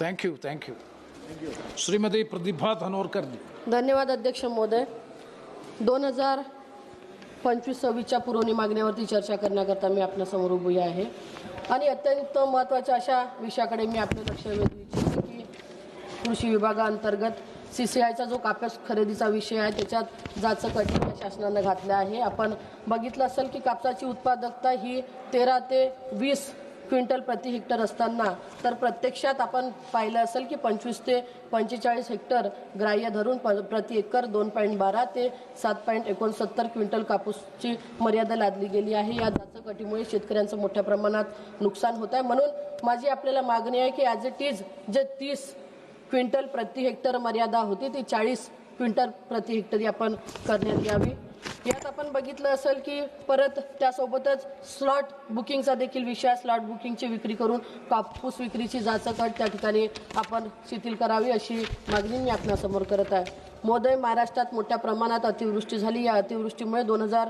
Thank you thank you Shrimati Pratibha Dhanorkar धन्यवाद अध्यक्ष महोदय. दोन हजार पंचवीस सव्वीसच्या पुरवणी मागण्यावरती चर्चा करण्याकरता मी आपल्यासमोर उभी आहे. आणि अत्यंत महत्त्वाच्या अशा विषयाकडे मी आपलं लक्ष वेधू इच्छिते की कृषी विभागाअंतर्गत सी सी आयचा जो कापूस खरेदीचा विषय आहे त्याच्यात जाचं कठीण या शासनानं घातलं आहे. आपण बघितलं असेल की कापसाची उत्पादकता ही तेरा ते वीस क्विंटल प्रति हेक्टर असताना तर प्रत्यक्षात आपण पाहिलं असेल की पंचवीस ते पंचेचाळीस हेक्टर ग्राह्य धरून प प्रति एकर दोन पॉईंट बारा ते सात पॉईंट एकोणसत्तर क्विंटल कापूसची मर्यादा लादली गेली आहे. या जाचकटीमुळे शेतकऱ्यांचं मोठ्या प्रमाणात नुकसान होत आहे. म्हणून माझी आपल्याला मागणी आहे की ॲज इट इज जे तीस क्विंटल प्रति हेक्टर मर्यादा होती ती चाळीस क्विंटल प्रति हेक्टरी आपण करण्यात यावी. आपण बघितलं असेल की परत त्यासोबतच स्लॉट बुकिंगचा देखील विषय आहे. स्लॉट बुकिंगची विक्री करून कापूस विक्रीची जाचकट त्या ठिकाणी आपण शिथिल करावी अशी मागणी मी आपणासमोर करत आहे. मोदय महाराष्ट्रात मोठ्या प्रमाणात अतिवृष्टी झाली. या अतिवृष्टीमुळे दोन हजार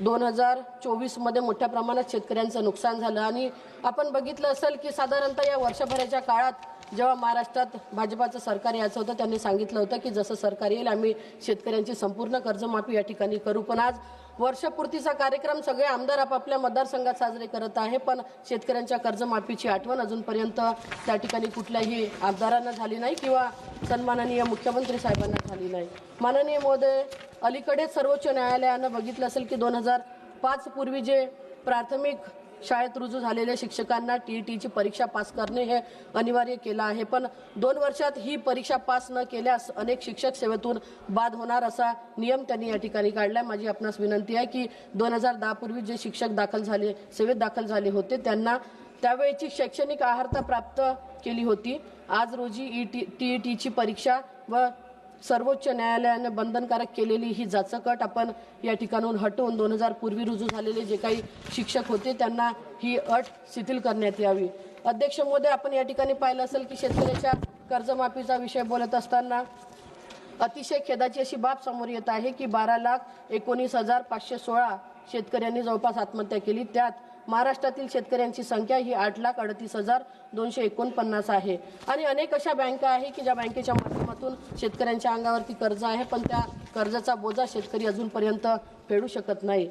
दोन हजार चोवीसमध्ये मोठ्या प्रमाणात शेतकऱ्यांचं नुकसान झालं. आणि आपण बघितलं असेल की साधारणतः या वर्षभराच्या काळात जेव्हा महाराष्ट्रात भाजपाचं सरकार यायचं होतं त्यांनी सांगितलं होतं की जसं सरकार येईल आम्ही शेतकऱ्यांची संपूर्ण कर्जमाफी या ठिकाणी करू. पण आज वर्षपूर्तीचा कार्यक्रम सगळे आमदार आपापल्या मतदारसंघात साजरे करत आहे पण शेतकऱ्यांच्या कर्जमाफीची आठवण अजूनपर्यंत त्या ठिकाणी कुठल्याही आमदारांना झाली नाही किंवा सन्माननीय मुख्यमंत्री साहेबांना झाली नाही. माननीय महोदय अलीकडेच सर्वोच्च न्यायालयानं बघितलं असेल की दोन हजार पाचपूर्वी जे प्राथमिक शाळेत रुजू झालेल्या शिक्षकांना टी ई टीची परीक्षा पास करणे हे अनिवार्य केलं आहे. पण दोन वर्षात ही परीक्षा पास न केल्यास अनेक शिक्षक सेवेतून बाद होणार असा नियम त्यांनी या ठिकाणी काढलाय. माझी आपणास विनंती आहे की दोन हजार दहा पूर्वी जे शिक्षक दाखल झाले सेवेत दाखल झाले होते त्यांना त्यावेळेची शैक्षणिक आहारता प्राप्त केली होती. आज रोजी ई टी टी ई टीची परीक्षा व सर्वोच्च न्यायालयाने बंधनकारक केलेली ही जाचकट आपण या ठिकाणून हटवून दोन हजार पूर्वी रुजू झालेले जे काही शिक्षक होते त्यांना ही अट शिथिल करण्यात यावी. अध्यक्ष महोदय आपण या ठिकाणी पाहिलं असेल की शेतकऱ्याच्या कर्जमाफीचा विषय बोलत असताना अतिशय खेदाची अशी बाब समोर येत आहे की बारा लाख एकोणीस हजार पाचशे सोळा शेतकऱ्यांनी जवळपास आत्महत्या केली. त्यात महाराष्ट्रातील शेतकऱ्यांची संख्या ही आठ लाख अडतीस हजार दोनशे एकोणपन्नास आहे. आणि अनेक अशा बँका आहे की ज्या बँकेच्या माध्यमातून शेतकऱ्यांच्या अंगावरती कर्ज आहे पण त्या कर्जाचा बोजा शेतकरी अजूनपर्यंत फेडू शकत नाही.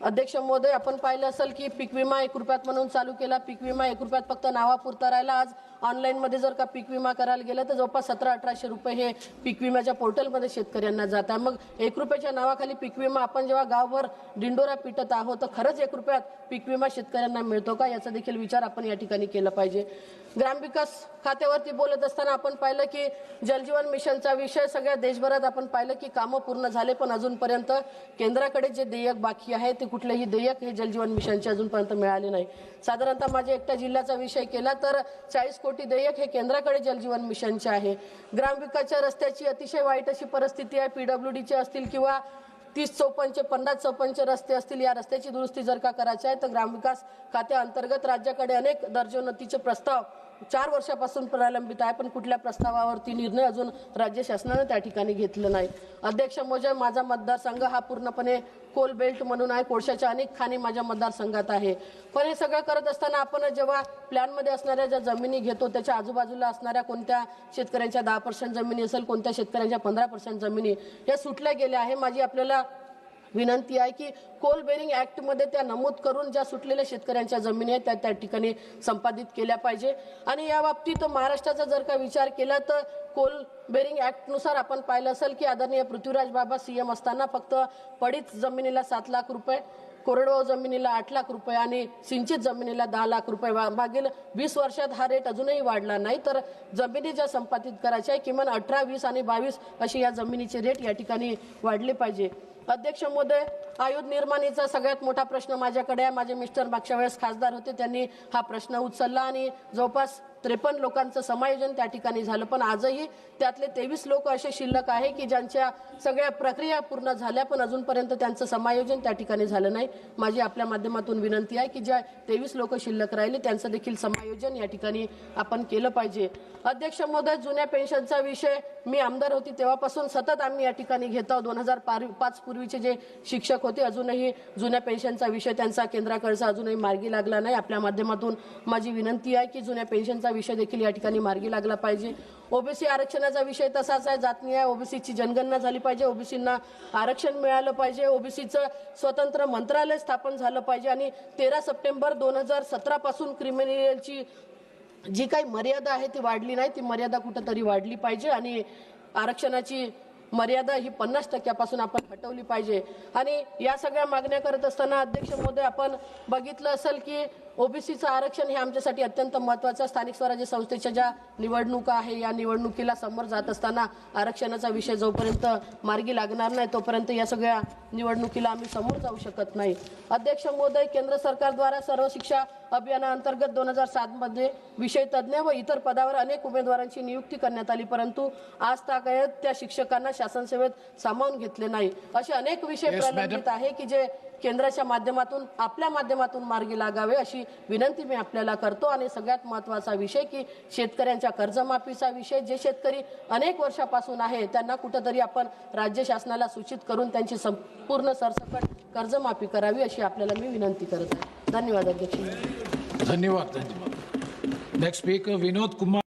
अध्यक्ष महोदय आपण पाहिलं असेल की पीक विमा एक रुपयात म्हणून चालू केला. पीक विमा एक रुपयात फक्त नावापुरता राहिला. आज ऑनलाईनमध्ये जर का पीक विमा करायला गेलं तर जवळपास सतरा अठराशे रुपये हे पीक विम्याच्या पोर्टलमध्ये शेतकऱ्यांना जात आहे. मग एक रुपयाच्या नावाखाली पीक विमा आपण जेव्हा गावभर दिंडोरा पिटत आहोत तर खरंच एक रुपयात पीक विमा शेतकऱ्यांना मिळतो का? याचा देखील विचार आपण या ठिकाणी केला पाहिजे. ग्रामविकास खात्यावरती बोलत असताना आपण पाहिलं की जलजीवन मिशनचा विषय सगळ्या देशभरात आपण पाहिलं की कामं पूर्ण झाले पण अजूनपर्यंत केंद्राकडे जे देयक बाकी आहे ते कुठलेही देयक हे जलजीवन मिशनचे अजूनपर्यंत मिळाले नाही. साधारणतः माझ्या एकट्या जिल्ह्याचा विषय केला तर चाळीस कोटी देयक हे केंद्राकडे जलजीवन मिशनचे आहे. ग्रामविकासच्या रस्त्याची अतिशय वाईट अशी परिस्थिती आहे. पीडब्ल्यू डीचे असतील किंवा तीस चौपन्नचे पन्नास चौपन्नचे रस्ते असतील या रस्त्याची दुरुस्ती जर का करायची आहे तर ग्रामविकास खात्याअंतर्गत राज्याकडे अनेक दर्जोन्नतीचे प्रस्ताव चार वर्षापासून प्रलंबित आहे पण कुठल्या प्रस्तावावरती निर्णय अजून राज्य शासनानं त्या ठिकाणी घेतलं नाही. अध्यक्ष मोजय माझा मतदारसंघ हा पूर्णपणे कोल बेल्ट म्हणून आहे. कोळशाच्या अनेक खाणी माझ्या मतदारसंघात आहे. पण हे सगळं करत असताना आपण जेव्हा प्लॅनमध्ये असणाऱ्या ज्या जमिनी घेतो त्याच्या आजूबाजूला असणाऱ्या कोणत्या शेतकऱ्यांच्या दहा पर्सेंट जमिनी असेल कोणत्या शेतकऱ्यांच्या पंधरा पर्सेंट जमिनी या सुटल्या गेल्या आहे. माझी आपल्याला विनंती आहे की कोल बेरिंग ऍक्टमध्ये त्या नमूद करून ज्या सुटलेल्या शेतकऱ्यांच्या जमिनी आहेत त्या त्या ठिकाणी संपादित केल्या पाहिजे. आणि या बाबतीत महाराष्ट्राचा जर का विचार केला तर कोल बेरिंग ऍक्टनुसार आपण पाहिलं असेल की आदरणीय पृथ्वीराज बाबा सीएम असताना फक्त पडीत जमिनीला सात लाख रुपये कोरडवाहू जमिनीला आठ लाख रुपये आणि सिंचित जमिनीला दहा लाख रुपये मागील वीस वर्षात हा रेट अजूनही वाढला नाही. तर जमिनी ज्या संपादित करायच्या आहे. किमान अठरा वीस आणि बावीस अशी या जमिनीचे रेट या ठिकाणी वाढले पाहिजे. अध्यक्ष महोदय आयुध निर्माणीचा सगळ्यात मोठा प्रश्न माझ्याकडे आहे. माझे मिस्टर मागच्या वेळेस खासदार होते. त्यांनी हा प्रश्न उचलला आणि जवळपास त्रेपन्न लोकांचं समायोजन त्या ठिकाणी झालं. पण आजही त्यातले तेवीस लोक असे शिल्लक आहे की ज्यांच्या सगळ्या प्रक्रिया पूर्ण झाल्या पण अजूनपर्यंत त्यांचं समायोजन त्या ठिकाणी झालं नाही. माझी आपल्या माध्यमातून विनंती आहे की ज्या तेवीस लोक शिल्लक राहिले त्यांचं देखील समायोजन या ठिकाणी आपण केलं पाहिजे. अध्यक्ष महोदय जुन्या पेन्शनचा विषय मी आमदार होती तेव्हापासून सतत आम्ही या ठिकाणी घेत आहोत. दोन हजार पाच पूर्वीचे जे शिक्षक होते अजूनही जुन्या पेन्शनचा विषय त्यांचा केंद्राकडचा अजूनही मार्गी लागला नाही. आपल्या माध्यमातून माझी विनंती आहे की जुन्या पेन्शनचा आरक्षणाचा विषय देखील या ठिकाणी मार्गी लागला पाहिजे. ओबीसी आरक्षणाचा विषय तसाच आहे जातनीय आहे. ओबीसीची जनगणना झाली पाहिजे ओबीसींना आरक्षण मिळालं पाहिजे ओबीसीचं स्वतंत्र मंत्रालय स्थापन झालं पाहिजे आणि तेरा सप्टेंबर दोन हजार सतरापासून क्रिमिनलची जी काही मर्यादा आहे ती वाढली नाही ती मर्यादा कुठंतरी वाढली पाहिजे आणि आरक्षणाची मर्यादा ही पन्नास टक्क्यापासून आपण हटवली पाहिजे. आणि या सगळ्या मागण्या करत असताना अध्यक्ष महोदय आपण बघितलं असेल की ओबीसीचं आरक्षण हे आमच्यासाठी अत्यंत महत्त्वाचं. स्थानिक स्वराज्य संस्थेच्या ज्या निवडणुका आहे या निवडणुकीला समोर जात असताना आरक्षणाचा विषय जोपर्यंत मार्गी लागणार नाही तोपर्यंत या सगळ्या निवडणुकीला आम्ही समोर जाऊ शकत नाही. अध्यक्ष महोदय केंद्र सरकारद्वारा सर्व शिक्षा अभियानाअंतर्गत दोन हजार सात मध्ये विषय तज्ज्ञ व इतर पदावर अनेक उमेदवारांची नियुक्ती करण्यात आली परंतु आज तागायत त्या शिक्षकांना शासन सेवेत सामावून घेतले नाही. असे अनेक विषय प्रलंबित आहे की जे केंद्राच्या माध्यमातून आपल्या माध्यमातून मार्गी लागावे अशी विनंती मी आपल्याला करतो. आणि सगळ्यात महत्त्वाचा विषय की शेतकऱ्यांच्या कर्जमाफीचा विषय. जे शेतकरी अनेक वर्षापासून आहे त्यांना कुठंतरी आपण राज्य शासनाला सूचित करून त्यांची संपूर्ण सरसकट कर्जमाफी करावी अशी आपल्याला मी विनंती करत आहे. धन्यवाद अध्यक्ष. धन्यवाद धन्यवाद. Next speaker Vinod Kumar